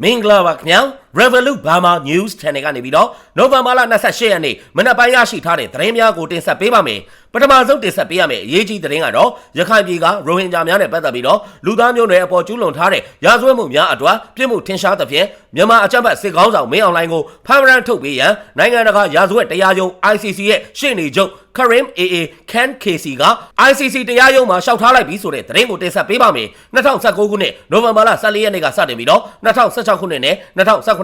မင်္ဂလာပါခင်ဗျာ Revolut Burma News Channel ကနေပြီးတော့နိုဝင်ဘာလ28ရက်နေ့မနက်ပိုင်းရရှိထားတဲ့သတင်းများကိုတင်ဆက်ပေးပါမယ်ပထမဆုံးတင်ဆက်ပေးရမယ့်အရေးကြီးသတင်းကတော့ရခိုင်ပြည်ကရိုဟင်ဂျာများနဲ့ပတ်သက်ပြီးတော့လူသားမျိုးနွယ်အပေါ်ကျူးလွန်ထားတဲ့ရာဇဝတ်မှုများအတွက်ပြစ်မှုထင်ရှားသဖြင့်မြန်မာအကြမ်းဖက်စစ်ကောင်းဆောင်မင်းအောင်လှိုင်ကိုဖမ်းရန်ထုတ်ပေးရန်နိုင်ငံတကာရာဇဝတ်တရားရုံး ICC ရဲ့ရှေ့နေချုပ် Karim AA Khan KC က ICC တရားရုံးမှာရှောက်ထားလိုက်ပြီဆိုတဲ့သတင်းကိုတင်ဆက်ပေးပါမယ်2019ခုနှစ်နိုဝင်ဘာလ14ရက်နေ့ကစတင်ပြီးတော့2016ခုနှစ်နဲ့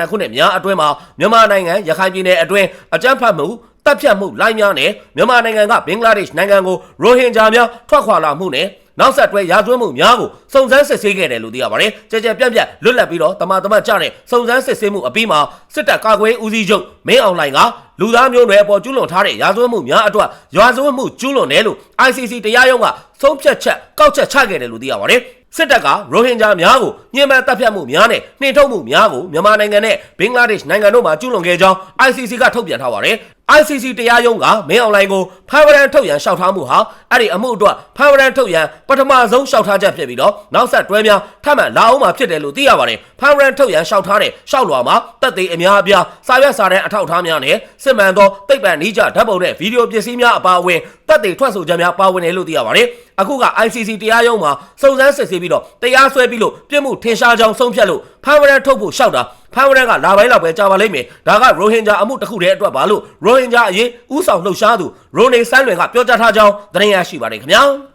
2018ခုနှစ်များအတွင်းမှာမြန်မာနိုင်ငံရခိုင်ပြည်နယ်အတွင်းအကြမ်းဖက်မှုတပ်ဖြတ်မှုလိုက်များနဲ့မြန်မာနိုင်ငံကဘင်္ဂလားဒေ့ရှ်နိုင်ငံကိုရိုဟင်ဂျာများထွက်ခွာလာမှုနဲ့နောက်ဆက်တွဲရာဇဝတ်မှုများကိုစုံစမ်းစစ်ဆေးခဲ့တယ်လို့သိရပါတယ်။ကြကြပြန့်ပြန့်လွတ်လပ်ပြီးတော့တမန်တမတ်ကြတဲ့စုံစမ်းစစ်ဆေးမှုအပြီးမှာစစ်တပ်ကာကွယ်ဦးစီးချုပ်မင်းအောင်လှိုင်ကလူသားမျိုးနွယ်အပေါ်ကျူးလွန်ထားတဲ့ရာဇဝတ်မှုများအတွက်ရာဇဝတ်မှုကျူးလွန်တယ်လို့ ICC တရားရုံးကဆုံးဖြတ်ချက်ကောက်ချက်ချခဲ့တယ်လို့သိရပါတယ်။ စစ်တပ်ကရိုဟင်ဂျာများကိုညှဉ်းပန်းတပ်ဖြတ်မှုများနဲ့နှိမ်ထုတ်မှုများကိုမြန်မာနိုင်ငံနဲ့ဘင်္ဂလားဒေ့ရှ်နိုင်ငံတို့မှာကျူးလွန်ခဲ့ကြောင်း ICC ကထုတ်ပြန်ထားပါတယ်။ ICC တရားရုံးကမင်းအွန်လိုင်းကိုဖမ်းဝရန်ထုတ်ရန်ရှောက်ထားမှုဟာအဲ့ဒီအမှုအတွက်ဖမ်းဝရန်ထုတ်ရန်ပထမဆုံးရှောက်ထားချက်ဖြစ်ပြီးတော့နောက်ဆက်တွဲများထပ်မံလာအောင်မှာဖြစ်တယ်လို့သိရပါတယ်ဖမ်းဝရန်ထုတ်ရန်ရှောက်ထားတဲ့ရှောက်လွာမှာတက်သေးအများအပြားစာရွက်စာတမ်းအထောက်အထားများနဲ့စစ်မှန်သောသိပ္ပံနည်းကျဓာတ်ပုံနဲ့ဗီဒီယိုပစ္စည်းများအပါအဝင်တက်သေးထွက်ဆိုချက်များပါဝင်တယ်လို့သိရပါတယ်အခုက ICC တရားရုံးမှာစုံစမ်းစစ်ဆေးပြီးတော့တရားစွဲပြီးလို့ပြစ်မှုထင်ရှားကြောင်းဆုံးဖြတ်လို့ ဖမ်းဝရန်ထုတ်ဖို့ရှောက်တာဖမ်းဝရန်ကလာပိုင်းလောက်ပဲကြာပါလိမ့်မယ်ဒါကရိုဟင်ဂျာအမှုတစ်ခုတည်းအတွက်ပါလို့ရိုဟင်ဂျာအရေးဥဆောင်လှုပ်ရှားသူရိုနေဆန်းလွင်ကပြောကြားထားကြောင်းသတင်းရရှိပါတယ်ခင်ဗျာ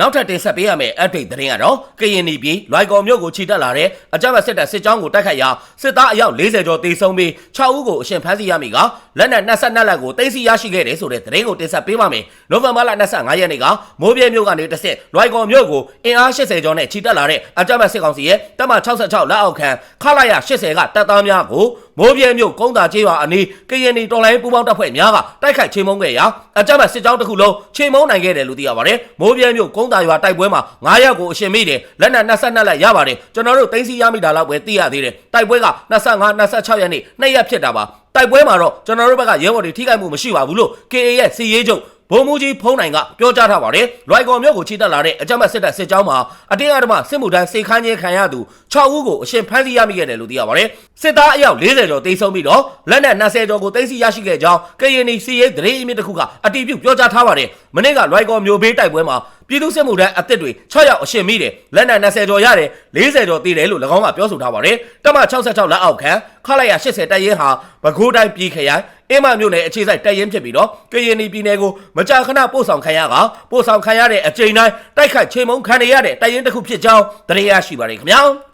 နောက်ထပ်တင်ဆက်ပေးရမယ့် update သတင်းကတော့ကရင်နီပြည်လွိုင်ကော်မြို့ကိုခြိတက်လာတဲ့အကြမ်းဖက်စစ်တပ်စစ်ကြောင်းကိုတိုက်ခိုက်ရာစစ်သားအယောက်40ကျော်တေဆုံးပြီး6ဦးကိုအရှင်ဖမ်းဆီးရမိကလက်နက်22လက်ကိုတင်စီရရှိခဲ့တယ်ဆိုတဲ့သတင်းကိုတင်ဆက်ပေးပါမယ်။နိုဝင်ဘာလ25ရက်နေ့ကမိုးပြဲမြို့ကနေတစ်ဆက်လွိုင်ကော်မြို့ကိုအင်အား80ကျော်နဲ့ခြိတက်လာတဲ့အကြမ်းဖက်စစ်ကောင်စီရဲ့တပ်မ66လက်အောက်ခံခလာရ80ကတပ်သားများကို မိုးပြဲမြို့ကုန်းသာကျေးရွာအနီးကရင်နီတော်လိုင်းပူပေါင်းတပ်ဖွဲ့များကတိုက်ခိုက်ချိန်မုံခဲ့ရာအကြမ်းဖက်စစ်ကြောင်းတစ်ခုလုံးချိန်မုံနိုင်ခဲ့တယ်လို့သိရပါတယ်။မိုးပြဲမြို့ကုန်းသာရွာတိုက်ပွဲမှာ9ရက်ကိုအရှင်မိတယ်လက်နက်22လက်ရပါတယ်ကျွန်တော်တို့သိမ်းဆီးရမိတာလောက်ပဲသိရသေးတယ်တိုက်ပွဲက25 26ရက်နေ့နှစ်ရက်ဖြစ်တာပါတိုက်ပွဲမှာတော့ကျွန်တော်တို့ဘက်ကရဲဘော်တွေထိခိုက်မှုမရှိပါဘူးလို့ KA ရဲ့စီရေးချုပ် ဘုံမူကြီးဖုံးနိုင်ကပြောကြားထားပါတယ်။လွိုင်ကော်မြို့ကိုချီတက်လာတဲ့အကြမ်းဖက်စစ်တပ်စစ်ကြောင်းမှာအတင်းအဓမ္မစစ်မှုထမ်းစေခန်းချင်းခံရသူ6ဦးကိုအရှင်ဖမ်းဆီးရမိခဲ့တယ်လို့သိရပါတယ်။စစ်သားအယောက်40ကျော်တိတ်ဆုံးပြီးတော့လက်နက်20ကျော်ကိုသိမ်းဆီးရရှိခဲ့ကြောင်း KNY စီရေးဒရေးအမြင့်တစ်ခုကအတီးပြုတ်ပြောကြားထားပါတယ်။မနေ့ကလွိုင်ကော်မြို့ဘေးတိုက်ပွဲမှာပြည်သူ့စစ်မှုထမ်းအသစ်တွေ6ယောက်အရှင်မိတယ်လက်နက်20ကျော်ရတယ်40ကျော်တည်တယ်လို့၎င်းကပြောဆိုထားပါတယ်။တမ66လက်အောက်ခံခလိုက်ရ80တပ်ရင်းဟာပဲခူးတိုင်းပြည်ခရိုင် အင်းမမြို့နယ်အခြေစိုက်တပ်ရင်းဖြစ်ပြီးတော့ကရင်ပြည်နယ်ကိုမကြာခဏပို့ဆောင်ခံရကပို့ဆောင်ခံရတဲ့အကြိမ်တိုင်းတိုက်ခိုက်ချိန်မုံခံရတဲ့တပ်ရင်းတစ်ခုဖြစ်ကြောင်းသတင်းရရှိပါတယ်ခင်ဗျာ။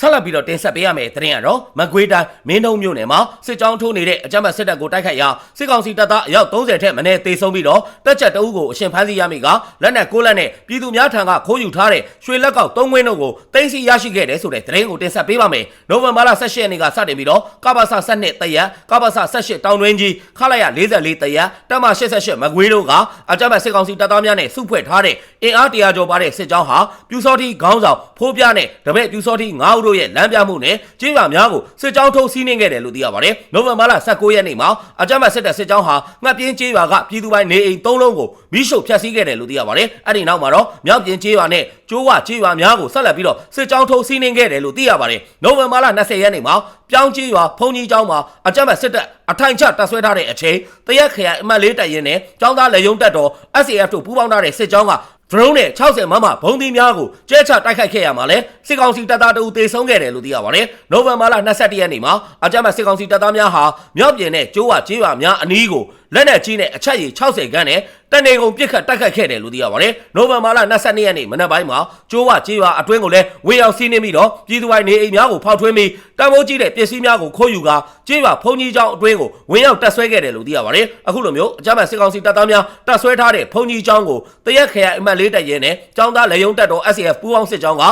ဆက်လက်ပြီးတော့တင်ဆက်ပေးရမယ့်သတင်းကတော့မကွေးတိုင်းမင်းတုံမြို့နယ်မှာစစ်ကြောင်းထိုးနေတဲ့အကြမ်းဖက်စစ်တပ်ကိုတိုက်ခိုက်ရာစစ်ကောင်စီတပ်သားအယောက်30ထက်မနည်းသေဆုံးပြီးတော့တက်ချက်တအုပ်ကိုအရှင်ဖမ်းဆီးရမိကလက်နက်ကိုလက်နဲ့ပြည်သူများထံကခိုးယူထားတဲ့ရွှေလက်ကောက်၃ဝင်းတို့ကိုတင်စီရရှိခဲ့တယ်ဆိုတဲ့သတင်းကိုတင်ဆက်ပေးပါမယ်။နိုဝင်ဘာလ18ရက်နေ့ကစတင်ပြီးတော့ကပ္ပစ12တရက်ကပ္ပစ18တောင်တွင်းကြီးခလာရ44တရက်တပ်မ88မကွေးတို့ကအကြမ်းဖက်စစ်ကောင်စီတပ်သားများနဲ့စုဖွဲ့ထားတဲ့အင်အားတရာကျော်ပါတဲ့စစ်ကြောင်းဟာပြူစောတိခေါင်းဆောင်ဖိုးပြနဲ့တပည့်ပြူစောတိ9ဦးတို့ရဲ့လမ်းပြမှုနဲ့ကျေးရွာများကိုစစ်ကြောင်းထုတ်စီးနှင်းခဲ့တယ်လို့သိရပါတယ်။နိုဝင်ဘာလ19ရက်နေ့မှာအကြမ်းဖက်စစ်တပ်စစ်ကြောင်းဟာငှက်ပြင်းကျေးရွာကပြည်သူပိုင်းနေအိမ်၃လုံးကိုမိရှုဖျက်ဆီးခဲ့တယ်လို့သိရပါတယ်။အဲ့ဒီနောက်မှာတော့မြောက်ပြင်းကျေးရွာနဲ့ကျိုးဝကျေးရွာများကိုဆက်လက်ပြီးတော့စစ်ကြောင်းထုတ်စီးနှင်းခဲ့တယ်လို့သိရပါတယ်။နိုဝင်ဘာလ20ရက်နေ့မှာပြောင်းကျေးရွာဖုန်ကြီးကျောင်းမှာအကြမ်းဖက်စစ်တပ်အထိုင်ချတပ်ဆွဲထားတဲ့အချိန်တရက်ခရိုင်အမှတ်လေးတပ်ရင်းနဲ့ကျောင်းသားလေယုံတပ်တော် SAF တို့ပူးပေါင်းထားတဲ့စစ်ကြောင်းက ဒရုန်းနဲ့60မမဘုံသီးများကိုကျဲချတိုက်ခိုက်ခဲ့ရမှာလဲစစ်ကောင်စီတပ်သားတအူသေဆုံးခဲ့တယ်လို့သိရပါတယ်။နိုဝင်ဘာလ22ရက်နေ့မှာအကြမ်းဖက်စစ်ကောင်စီတပ်သားများဟာမြောက်ပြင်နဲ့ကျိုးဝကျေးရွာများအနီးကိုလက်နက်ကြီးနဲ့အချက်ရည်60ခန်းနဲ့ တနေကုန်ပြစ်ခတ်တိုက်ခိုက်ခဲ့တယ်လို့သိရပါတယ်။နိုဝင်ဘာလ22ရက်နေ့မနက်ပိုင်းမှာကျိုးဝကျေးရွာအတွင်းကိုလည်းဝေရောက်စီးနှင်းပြီးတော့ပြည်သူပိုင်းနေအိမ်များကိုဖောက်ထွင်းပြီးတံမိုးကြီးတဲ့ပစ္စည်းများကိုခိုးယူကာကျေးရွာဖုန်ကြီးကျောင်းအတွင်းကိုဝင်ရောက်တပ်ဆွဲခဲ့တယ်လို့သိရပါတယ်။အခုလိုမျိုးအကြမ်းဖက်စစ်ကောင်စီတပ်သားများတပ်ဆွဲထားတဲ့ဖုန်ကြီးကျောင်းကိုတရက်ခရိုင်အမှတ်လေးတပ်ရဲနဲ့ကျောင်းသားလေယုံတပ်တော် SCF ပူးပေါင်းစစ်ကြောင်းက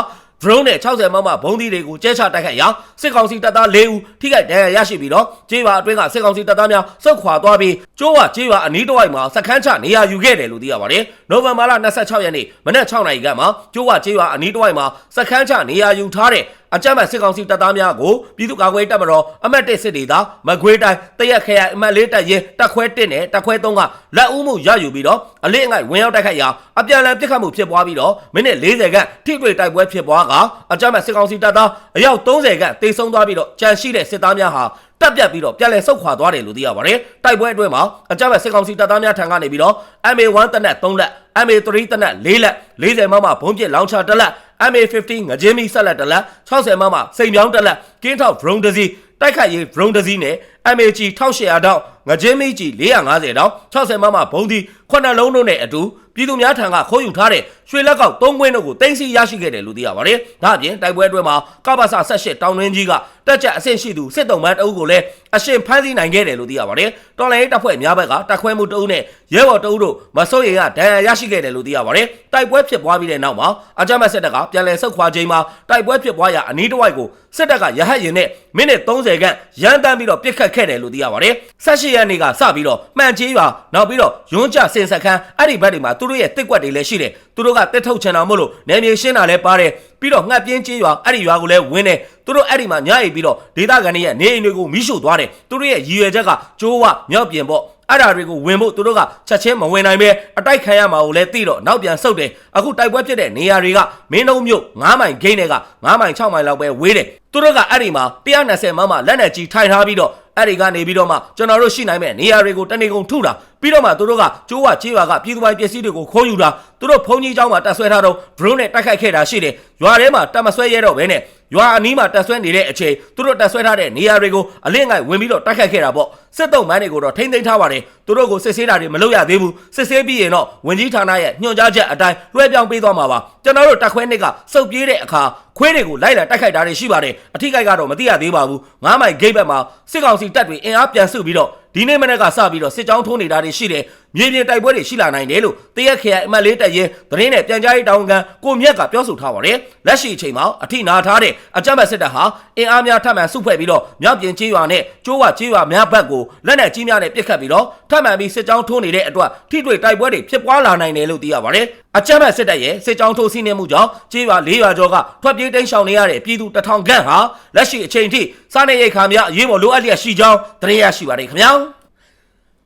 drone နဲ့60မမဘုံသီးတွေကိုကျဲချတိုက်ခိုက်ရာစစ်ကောင်စီတပ်သား၄ဦးထိခိုက်ဒဏ်ရာရရှိပြီးတော့ကျေးရွာအတွင်းကစစ်ကောင်စီတပ်သားများစုခွာသွားပြီးကျိုးဝကျေးရွာအနီးတစ်ဝိုက်မှာစခန်းချနေရာယူခဲ့တယ်လို့သိရပါတယ်။နိုဝင်ဘာလ26ရက်နေ့မနက်6နာရီကမှကျိုးဝကျေးရွာအနီးတစ်ဝိုက်မှာစခန်းချနေရာယူထားတဲ့အကြမ်းဖက်စစ်ကောင်စီတပ်သားများကိုပြည်သူ့ကာကွယ်ရေးတပ်မတော်အမတ်တစ်စစ်ဒေသမကွေးတိုင်းတရက်ခရိုင်အမတ်လေးတပ်ရင်တပ်ခွဲ1နဲ့တပ်ခွဲ3ကလက်ဦးမှုရယူပြီးတော့အလေးအငိုက်ဝင်ရောက်တိုက်ခိုက်ရာအပြန်အလှန်ပစ်ခတ်မှုဖြစ်ပွားပြီးတော့မိနစ်40ခန့်ထိတွေ့တိုက်ပွဲဖြစ်ပွားကအကြမ်းဖက်စစ်ကောင်စီတပ်သားအယောက်30ခန့်တေဆုံးသွားပြီးတော့ကြန့်ရှိတဲ့စစ်သားများဟာတက်ပြတ်ပြီးတော့ပြန်လည်ဆုတ်ခွာသွားတယ်လို့သိရပါတယ်။တိုက်ပွဲအတွင်းမှာအကြမ်းဖက်စစ်ကောင်စီတပ်သားများထံကနေပြီးတော့ MA1 တနက်3လက် MA3 တနက်4လက်40မမဘုံပစ်လောင်ချာတစ်လက် MA50 ငကြင်းမီဆက်လက်တစ်လက်60မမစိန်ပြောင်းတစ်လက်ကင်းထောက် drone တစ်စီးတိုက်ခိုက်ရေး drone တစ်စီးနဲ့ MAG 1800တောက်ငကြင်းမီကြီး450တောက်60မမဘုံဒီခုနှစ်လုံးတို့နဲ့အတူ ပြည်သူများထံကခိုးယူထားတဲ့ရွှေလက်ကောက်၃ကွင်းတို့ကိုတင်စီရရှိခဲ့တယ်လို့သိရပါတယ်။ဒါအပြင်တိုက်ပွဲအတွင်းမှာကပ္ပစာ18တောင်တွင်းကြီးကတက်ကြအဆင့်ရှိသူစစ်တုံးမန်းတအုပ်ကိုလည်းအရှင်ဖမ်းဆီးနိုင်ခဲ့တယ်လို့သိရပါတယ်။တော်လိုင်းတပ်ဖွဲ့များဘက်ကတပ်ခွဲမှုတအုပ်နဲ့ရဲဘော်တအုပ်တို့မစိုးရိမ်ကဒဏ်ရာရရှိခဲ့တယ်လို့သိရပါတယ်။တိုက်ပွဲဖြစ်ပွားပြီးတဲ့နောက်မှာအကြမ်းဖက်စစ်တပ်ကပြန်လည်ဆုတ်ခွာချိန်မှာတိုက်ပွဲဖြစ်ပွားရာအနီးတစ်ဝိုက်ကိုစစ်တပ်ကရဟတ်ရင်နဲ့မိနစ်30ခန့်ရန်တမ်းပြီးတော့ပြစ်ခတ်ခဲ့တယ်လို့သိရပါတယ်။၁၈ရက်နေ့ကစပြီးတော့မှန်ချေးရွာနောက်ပြီးတော့ရွန်းကြစင်စခန်းအဲ့ဒီဘက်တွေမှာသူတို့ရဲ့တစ်ကွက်တွေလည်းရှိတယ်။သူတို့ကတက်ထုတ်ချင်တာမို့လို့နယ်မြေရှင်းတာလည်းပါတယ်။ပြီးတော့ငှက်ပြင်းချေးရွာအဲ့ဒီရွာကိုလည်းဝင်းတယ်။သူတို့အဲ့ဒီမှာညအိပ်ပြီးတော့ဒေသခံတွေရဲ့နေအိမ်တွေကိုမိရှို့သွားတယ်။သူတို့ရဲ့ရည်ရွယ်ချက်ကကျိုးဝမြောက်ပြင်ပေါ့။အဲ့ဓာတွေကိုဝင်ဖို့သူတို့ကချက်ချင်းမဝင်နိုင်ပဲအတိုက်ခံရမှာကိုလည်းသိတော့နောက်ပြန်ဆုတ်တယ်အခုတိုက်ပွဲဖြစ်တဲ့နေရာတွေကမင်းတို့မြို့9မိုင်ဂိတ်တွေက9မိုင်6မိုင်လောက်ပဲဝေးတယ်သူတို့ကအဲ့ဒီမှာ120မမလက်နဲ့ကြီးထိုင်ထားပြီးတော့ အဲ့ဒီကနေပြီးတော့မှကျွန်တော်တို့ရှိနိုင်မဲ့နေရာတွေကိုတနေကုန်ထုတာပြီးတော့မှသူတို့ကကျိုးဝချေးရွာကပြည်သူပိုင်ပစ္စည်းတွေကိုခိုးယူတာသူတို့ဖုန်ကြီးเจ้าမှာတက်ဆွဲထားတော့ drone နဲ့တိုက်ခိုက်ခဲ့တာရှိတယ်ရွာထဲမှာတက်မဆွဲရတော့ဘဲနဲ့ရွာအနီးမှာတက်ဆွဲနေတဲ့အချိန်သူတို့တက်ဆွဲထားတဲ့နေရာတွေကိုအလင့်ငိုက်ဝင်ပြီးတော့တိုက်ခိုက်ခဲ့တာပေါ့ စစ်တုံးမန်းတွေကိုတော့ထိမ့်သိမ်းထားပါတယ်သူတို့ကိုစစ်ဆေးတာတွေမလုပ်ရသေးဘူးစစ်ဆေးပြီးရင်တော့ဝင်ကြီးဌာနရဲ့ညွှန်ကြားချက်အတိုင်းလွှဲပြောင်းပေးသွားမှာပါကျွန်တော်တို့တက်ခွဲနှစ်ကစုပ်ပြေးတဲ့အခါခွေးတွေကိုလိုက်လာတိုက်ခိုက်တာတွေရှိပါတယ်အထိကိတ်ကတော့မသိရသေးပါဘူးငားမိုင်ဂိတ်ဘက်မှာစစ်ကောင်စီတပ်တွေအင်အားပြန်စုပြီးတော့ဒီနေ့မနေ့ကစပြီးတော့စစ်ကြောင်းထိုးနေတာတွေရှိတယ်မြေပြင်တိုက်ပွဲတွေရှိလာနိုင်တယ်လို့တရက်ခရိုင်အမတ်လေးတပ်ရင်သတင်းနဲ့ပြန်ကြားရေးတာဝန်ခံကိုမြက်ကပြောဆိုထားပါတယ်လက်ရှိအချိန်မှာအထိနာထားတဲ့အကြမ်းဖက်စစ်တပ်ဟာအင်အားများထပ်မံစုဖွဲ့ပြီးတော့မြောက်ပြင်ကျေးရွာနဲ့ကျိုးဝကျေးရွာများဘက်ကိုလက်နက်ကြီးများနဲ့ပစ်ခတ်ပြီးတော့ထပ်မံပြီးစစ်ကြောင်းထိုးနေတဲ့အတွက်ထိတွေ့တိုက်ပွဲတွေဖြစ်ပွားလာနိုင်တယ်လို့သိရပါတယ်အကြမ်းဖက်စစ်တပ်ရဲ့စစ်ကြောင်းထိုးစီးနှင်းမှုကြောင့်ကျေးရွာ၄ရွာကျော်ကထွက်ပြေးတိမ်းရှောင်နေရတဲ့ပြည်သူတထောင်ခန့်ဟာလက်ရှိအချိန်ထိစားနေရိတ်ခါများအရေးပေါ်လိုအပ်လျက်ရှိကြောင်းသတင်းရရှိပါတယ်ခင်ဗျာ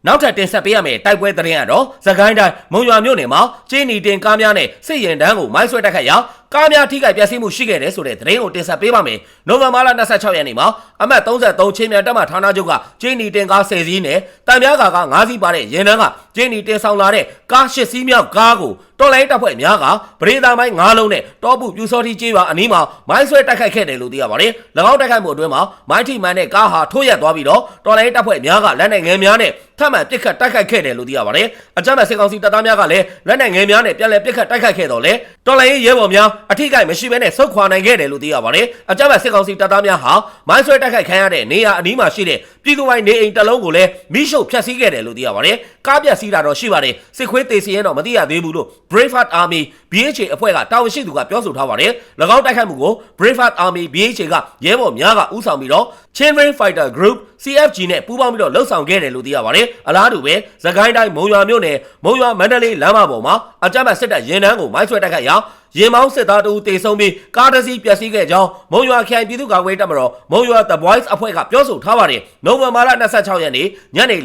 နောက်ထပ်တင်ဆက်ပေးရမယ့်တိုက်ပွဲသတင်းကတော့သခိုင်းတိုင်းမုံရွာမြို့နယ်မှာကျင်းနီတင်ကားများနဲ့စစ်ရင်တန်းကိုမိုင်းဆွဲတိုက်ခတ်ရာ ကားများထိခိုက်ပျက်စီးမှုရှိခဲ့တယ်ဆိုတဲ့သတင်းကိုတင်ဆက်ပေးပါမယ်။နိုဝင်ဘာလ26ရက်နေ့မှာအမှတ်33ချင်းမြန်တပ်မဌာနချုပ်ကကျင်းနီတင်ကား10စီးနဲ့တံပြားကာက9စီးပါတဲ့ရင်တန်းကကျင်းနီတင်ဆောင်လာတဲ့ကား10စီးမြောက်ကားကိုတော်လိုင်းတပ်ဖွဲ့များကပရိသာမိုင်း9လုံးနဲ့တောပုပြူစောတိကျေးရွာအနီးမှာမိုင်းဆွဲတိုက်ခိုက်ခဲ့တယ်လို့သိရပါတယ်။၎င်းတိုက်ခိုက်မှုအတွင်းမှာမိုင်းထိမှန်တဲ့ကားဟာထိုးရက်သွားပြီးတော့တော်လိုင်းတပ်ဖွဲ့များကလက်နက်ငယ်များနဲ့ထပ်မံပစ်ခတ်တိုက်ခိုက်ခဲ့တယ်လို့သိရပါတယ်။အကြမ်းဖက်စစ်ကောင်စီတပ်သားများကလည်းလက်နက်ငယ်များနဲ့ပြန်လည်ပစ်ခတ်တိုက်ခိုက်ခဲ့တော့လေတော်လိုင်းရဲဘော်များအထိကိမရှိဘဲနဲ့ဆုတ်ခွာနိုင်ခဲ့တယ်လို့သိရပါတယ်။အကြမ်းဖက်စစ်ကောင်စီတပ်သားများဟာမိုင်းဆွဲတိုက်ခိုက်ခံရတဲ့နေရာအနီးမှာရှိတဲ့ပြည်သူပိုင်းနေအိမ်တစ်လုံးကိုလည်းမိရှုပ်ဖျက်ဆီးခဲ့တယ်လို့သိရပါတယ်။ကားပြက်စီးတာတော့ရှိပါတယ်။စစ်ခွေးတေစီရင်တော့မသိရသေးဘူးလို့ Braveheart Army BHA အဖွဲ့ကတာဝန်ရှိသူကပြောဆိုထားပါတယ်။၎င်းတိုက်ခိုက်မှုကို Braveheart Army BHA ကရဲဘော်များကဦးဆောင်ပြီးတော့ Children Fighter Group CFG နဲ့ပူးပေါင်းပြီးတော့လှုပ်ဆောင်ခဲ့တယ်လို့သိရပါတယ်။အလားတူပဲသခိုင်းတိုင်းမုံရွာမြို့နယ်မုံရွာမန္တလေးလမ်းမပေါ်မှာအကြမ်းဖက်စစ်တပ်ရင်နှန်းကိုမိုင်းဆွဲတိုက်ခိုက်ရာရင်မောင်းစစ်သားတူတေဆုံးပြီးကားတစ်စီးပျက်စီးခဲ့ကြောင်းမုံရွာခရိုင်ပြည်သူ့ကာကွယ်တပ်မတော်မုံရွာ The Voice အဖွဲ့ကပြောဆိုထားပါတယ်။နိုဝင်ဘာလ26ရက်နေ့ညနေ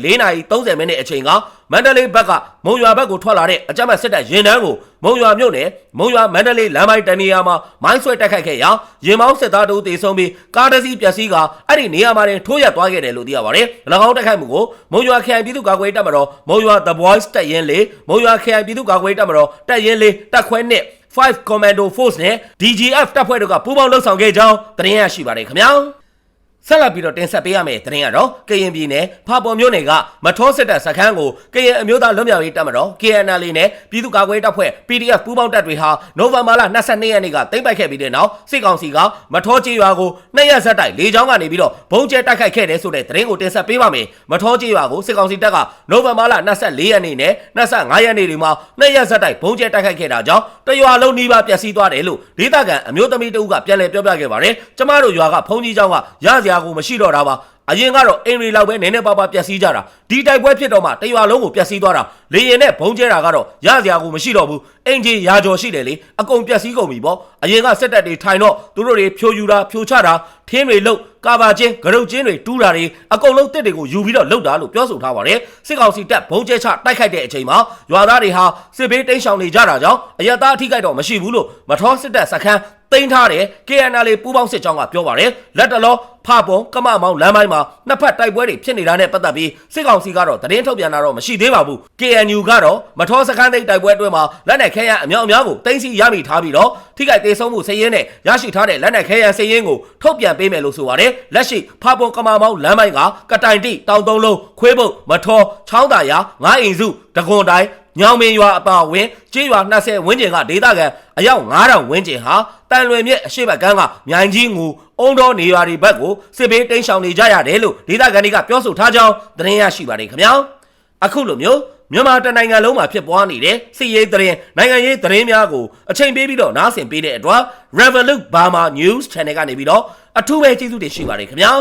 4:30မိနစ်အချိန်ကမန္တလေးဘက်ကမုံရွာဘက်ကိုထွက်လာတဲ့အကြမ်းဖက်စစ်တပ်ရင်နှန်းကိုမုံရွာမြို့နယ်မုံရွာမန္တလေးလမ်းပိုင်းတနေရာမှာမိုင်းဆွဲတိုက်ခိုက်ခဲ့ရာရင်မောင်းစစ်သားတူတေဆုံးပြီးကားတစ်စီးပျက်စီးကအဲ့ဒီနေရာမှာတင်ထိုးရက်သွားခဲ့တယ်လို့သိရပါတယ်။၎င်းတိုက်ခိုက်မှုကိုမုံရွာခရိုင်ပြည်သူ့ကာကွယ်တပ်မတော်မုံရွာ The Voice တပ်ရင်းလေးမုံရွာခရိုင်ပြည်သူ့ကာကွယ်တပ်မတော်တပ်ရင်းလေးတပ်ခွဲနှစ်5 Commando Force နဲ့ DGF တပ်ဖွဲ့တို့ကပူးပေါင်းလှုပ်ဆောင်ခဲ့ကြောင်းသတင်းရရှိပါတယ်ခင်ဗျာ ဆက်လက်ပြီးတော့တင်ဆက်ပေးရမယ့်သတင်းကတော့ကရင်ပြည်နယ်ဖာပေါ်မြို့နယ်ကမထောစစ်တပ်စခန်းကိုကရင်အမျိုးသားလွတ်မြောက်ရေးတပ်မတော် KNL နဲ့ပြည်သူ့ကာကွယ်တပ်ဖွဲ့ PDF ပူးပေါင်းတပ်တွေဟာနိုဝင်ဘာလ22ရက်နေ့ကတိမ့်ပိုက်ခဲ့ပြီးတဲ့နောက်စစ်ကောင်စီကမထောကျေးရွာကိုနှစ်ရက်ဆက်တိုက်လေကြောင်းကနေပြီးတော့ဘုံကျဲတိုက်ခိုက်ခဲ့တယ်ဆိုတဲ့သတင်းကိုတင်ဆက်ပေးပါမယ်မထောကျေးရွာကိုစစ်ကောင်စီတပ်ကနိုဝင်ဘာလ24ရက်နေ့နဲ့25ရက်နေ့တွေမှာနှစ်ရက်ဆက်တိုက်ဘုံကျဲတိုက်ခိုက်ခဲ့တာကြောင့်တရွာလုံးနီးပါးပျက်စီးသွားတယ်လို့ဒေသခံအမျိုးသမီးတဦးကပြန်လည်ပြောပြခဲ့ပါတယ်ကျမတို့ရွာကဖုန်ကြီးเจ้าကရစရာ ာကိုမရှိတော့တာပါအရင်ကတော့အင်ရီလောက်ပဲနည်းနည်းပါးပါးပျက်စီးကြတာဒီတိုက်ပွဲဖြစ်တော့မှတရွာလုံးကိုပျက်စီးသွားတာလေရင်နဲ့ဘုံကျဲတာကတော့ရစရာကိုမရှိတော့ဘူးအင်ဂျီရာကျော်ရှိတယ်လေအကုန်ပျက်စီးကုန်ပြီပေါ့အရင်ကစက်တက်တွေထိုင်တော့သူတို့တွေဖြိုယူတာဖြိုချတာထင်းတွေလုတ်ကာဘာချင်းဂရုတ်ချင်းတွေတူးတာတွေအကုန်လုံးတစ်တွေကိုယူပြီးတော့လုတ်တာလို့ပြောဆိုထားပါတယ်စစ်ကောင်စီတပ်ဘုံကျဲချတိုက်ခိုက်တဲ့အချိန်မှာရွာသားတွေဟာစစ်ဘေးတိမ်းရှောင်နေကြတာကြောင့်အရက်သားအထိခိုက်တော့မရှိဘူးလို့မထောစစ်တပ်စခန်းသိမ်းထားတယ် KNL ပူးပေါင်းစစ်ကြောင်းကပြောပါတယ်လက်တလော ဖပုံကမမောင်လမ်းပိုင်းမှာနှစ်ဖက်တိုက်ပွဲတွေဖြစ်နေတာနဲ့ပတ်သက်ပြီးစစ်ကောင်စီကတော့သတင်းထုတ်ပြန်တာတော့မရှိသေးပါဘူး KNU ကတော့မထောစခန်းသိမ်းတိုက်ပွဲအတွင်းမှာလက်နက်ခဲယမ်းအများအများကိုတင်စီရမိထားပြီးတော့ထိခိုက်ဒေဆုံးမှုစည်ရင်းနဲ့ရရှိထားတဲ့လက်နက်ခဲယမ်းစည်ရင်းကိုထုတ်ပြန်ပေးမယ်လို့ဆိုပါတယ်လက်ရှိဖပုံကမမောင်လမ်းပိုင်းကကတိုင်တိတောင်သုံးလုံးခွေးပုတ်မထောချောင်းတာရငါးအိမ်စုတကွန်တိုင်းညောင်မင်းရွာအပါအဝင်ကျေးရွာ20ဝန်းကျင်ကဒေသခံအယောက်9000ဝန်းကျင်ဟာတန်လွင်မြစ်အရှိတ်ဘက်ကန်းကမြိုင်ကြီးငူအုံတော်နေရွာတွေဘက်ကိုစစ်ဘေးတိမ်းရှောင်နေကြရတယ်လို့ဒေသခံတွေကပြောဆိုထားကြောင်းသတင်းရရှိပါတယ်ခင်ဗျာအခုလိုမျိုးမြန်မာတနိုင်ငံလုံးမှာဖြစ်ပွားနေတဲ့စစ်ရေးသတင်းနိုင်ငံရေးသတင်းများကိုအချိန်ပေးပြီးတော့နားဆင်ပေးတဲ့အတွက် Revolut Burma News Channel ကနေပြီးတော့အထူးပဲကျေးဇူးတင်ရှိပါတယ်ခင်ဗျာ